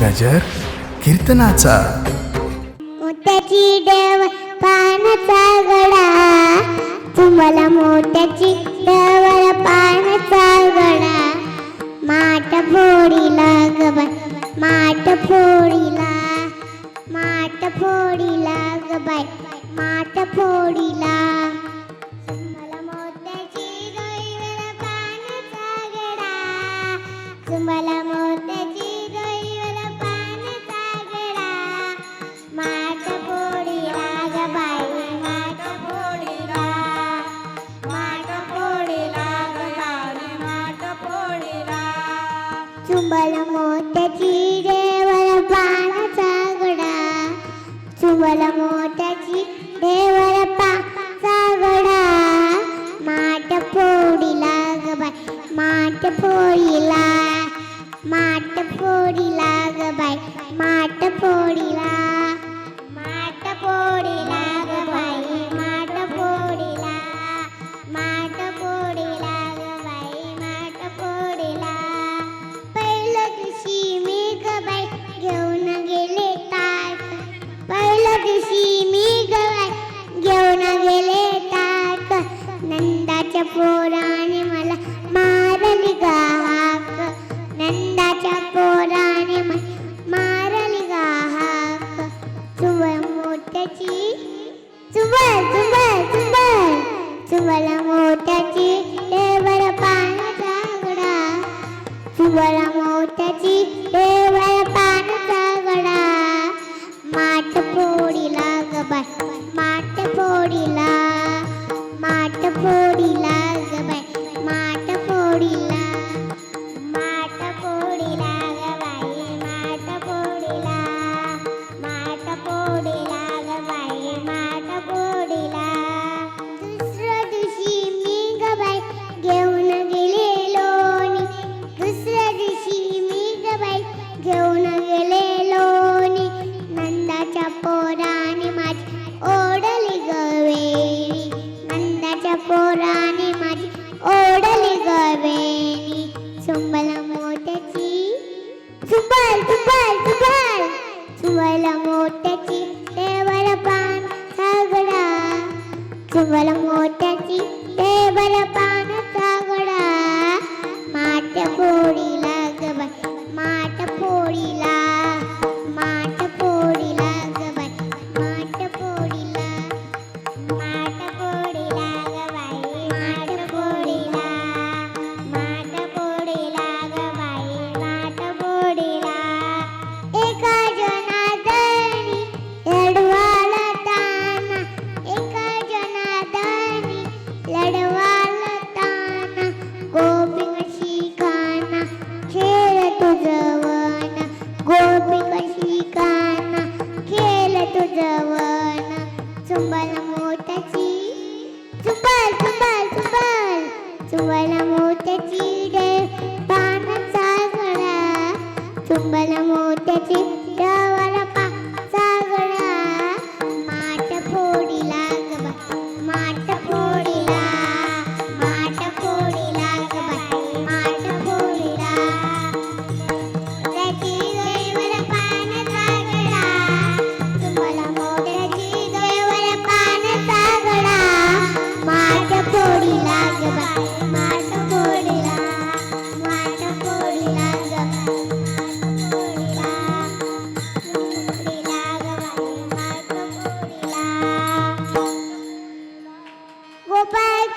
गजर कीर्तनाचा. मोत्याची देव पानाचा गडा. तुम्हाला मोत्याची देवळ पानाचा गडा. माट फोडीला गबा माट फोडीला माट फोडीला गबाय माट फोडीला चुंबल मोत्याची देवर पानाचा गडा. चुंबल मोत्याची देवर पाचा गडा. माट फोडीला ग बाय माट फोडीला माट फोडीला ग बाय माट फोडीला नंदाच्या पोराने मला मारली गाहाक. नंदाच्या पोराने मला मारली गाहाक. चुबळ मोठ्याची चुबळ चुबळ चुबळ चुबळ मोठ्याची देवर पाण्याचा गडा चुबळ मोठ्याची चुंबल मोत्याची चुंबल चुंबल चुंबल चुंबल मोत्याची देवर पान सागडा. चुंबल मोत्याची देवर पान सागडा. माठ पोळी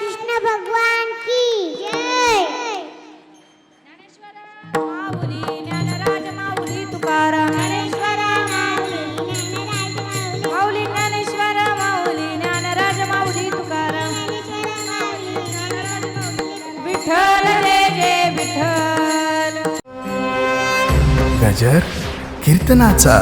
कृष्ण भगवान की जय। माऊली ज्ञानराज माऊली तुकाराम माऊली ज्ञानेश्वर माऊली ज्ञानराज माऊली तुकाराम विठ्ठल जय जय विठ्ठल। गजर कीर्तनाचा